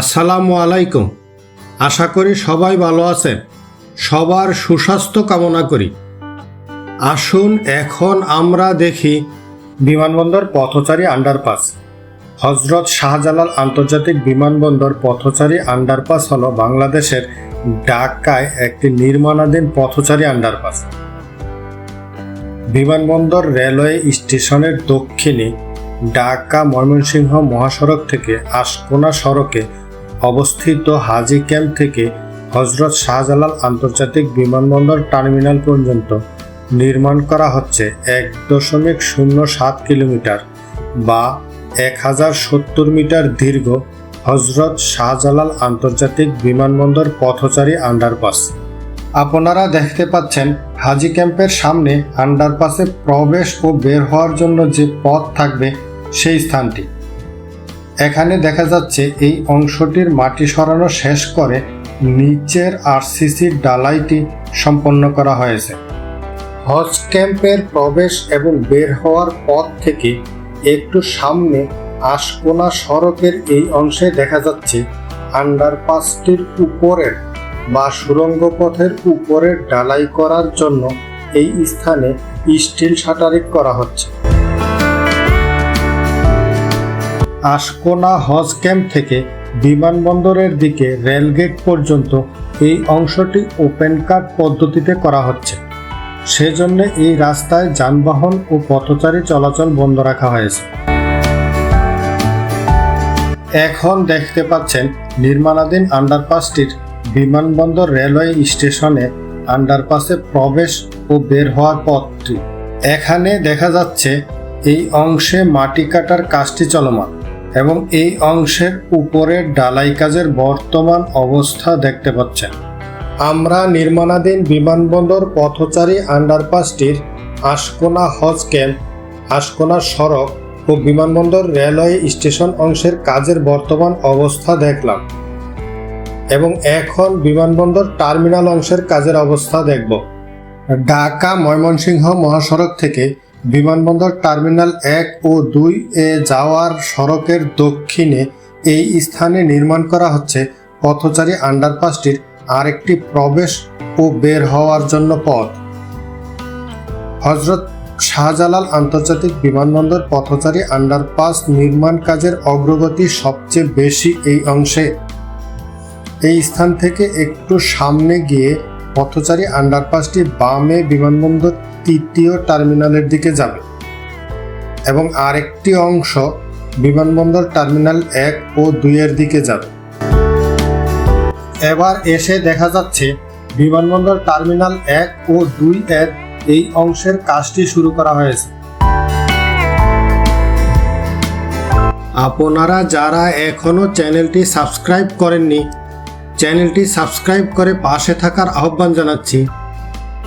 আসসালামু আলাইকুম। আশা করি সবাই ভালো আছেন। সবার সুস্বাস্থ্য কামনা করি। আসুন এখন আমরা দেখি বিমানবন্দর পথচারী আন্ডারপাস। হজরত শাহজালাল আন্তর্জাতিক বিমানবন্দর পথচারী আন্ডারপাস হল বাংলাদেশের ঢাকায় একটি নির্মাণাধীন পথচারী আন্ডারপাস। বিমানবন্দর রেলওয়ে স্টেশনের দক্ষিণে ঢাকা ময়মনসিংহ মহাসড়ক থেকে আশকোনা সড়কে অবস্থিত হাজি ক্যাম্প থেকে হজরত শাহজালাল আন্তর্জাতিক বিমানবন্দর টার্মিনাল পর্যন্ত নির্মাণ করা হচ্ছে এক দশমিক শূন্য সাত কিলোমিটার বা এক হাজার সত্তর মিটার দীর্ঘ হজরত শাহজালাল আন্তর্জাতিক বিমানবন্দর পথচারী আন্ডারপাস। আপনারা দেখতে পাচ্ছেন, হাজি ক্যাম্পের সামনে আন্ডারপাসে প্রবেশ ও বের হওয়ার জন্য যে পথ থাকবে সেই স্থানটি। এখানে দেখা যাচ্ছে এই অংশটির মাটি সরানো শেষ করে নিচের আরসিসির ডালাইটি সম্পন্ন করা হয়েছে। হজ ক্যাম্পের প্রবেশ এবং বের হওয়ার পথ থেকে একটু সামনে আশকোনা সড়কের এই অংশে দেখা যাচ্ছে আন্ডারপাসটির উপরের বা সুরঙ্গ পথের উপরের ডালাই করার জন্য এই স্থানে স্টিল শাটারিং করা হচ্ছে। আশকোনা হজ ক্যাম্প থেকে বিমানবন্দরের দিকে রেলগেট পর্যন্ত এই অংশটি ওপেন কাট পদ্ধতিতে করা হচ্ছে। সেজন্য এই রাস্তায় যানবাহন ও পথচারী চলাচল বন্ধ রাখা হয়েছে। এখন দেখতে পাচ্ছেন নির্মাণাধীন আন্ডারপাসটির বিমানবন্দর রেলওয়ে স্টেশনে আন্ডারপাসে প্রবেশ ও বের হওয়ার পথটি। এখানে দেখা যাচ্ছে এই অংশে মাটি কাটার কাজটি চলমান। এবং এই অংশের উপরের ডালাই কাজের বর্তমান অবস্থা দেখতে পাচ্ছেন। আমরা নির্মাণাধীন বিমানবন্দর পথচারী আন্ডারপাসটির আশকোনা হজ ক্যাম্প, আশকোনা সড়ক ও বিমানবন্দর রেলওয়ে স্টেশন অংশের কাজের বর্তমান অবস্থা দেখলাম এবং এখন বিমানবন্দর টার্মিনাল অংশের কাজের অবস্থা দেখব। ঢাকা ময়মনসিংহ মহাসড়ক থেকে বিমানবন্দর টার্মিনাল এক ও দুই এ যাওয়ার সড়কের দক্ষিণে এই স্থানে নির্মাণ করা হচ্ছে পথচারী আন্ডারপাসটির আরেকটি প্রবেশ ও বের হওয়ার জন্য পথ। হজরত শাহজালাল আন্তর্জাতিক বিমানবন্দর পথচারী আন্ডারপাস নির্মাণ কাজের অগ্রগতি সবচেয়ে বেশি এই অংশে। এই স্থান থেকে একটু সামনে গিয়ে পথচারী আন্ডারপাসটি বামে বিমানবন্দর তৃতীয় টার্মিনালের দিকে যাবে। এবং আরেকটি অংশ বিমানবন্দর টার্মিনাল এক ও দুইয়ের দিকে যাবে। এবার এসে দেখা যাচ্ছে বিমানবন্দর টার্মিনাল এক ও দুই এর এই অংশের কাজটি শুরু করা হয়েছে। আপনারা যারা এখনও চ্যানেলটি সাবস্ক্রাইব করেননি, চ্যানেলটি সাবস্ক্রাইব করে পাশে থাকার আহ্বান জানাচ্ছি।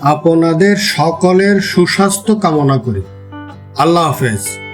আপনাদের সকলের সুস্বাস্থ্য কামনা করি। আল্লাহ হাফেজ।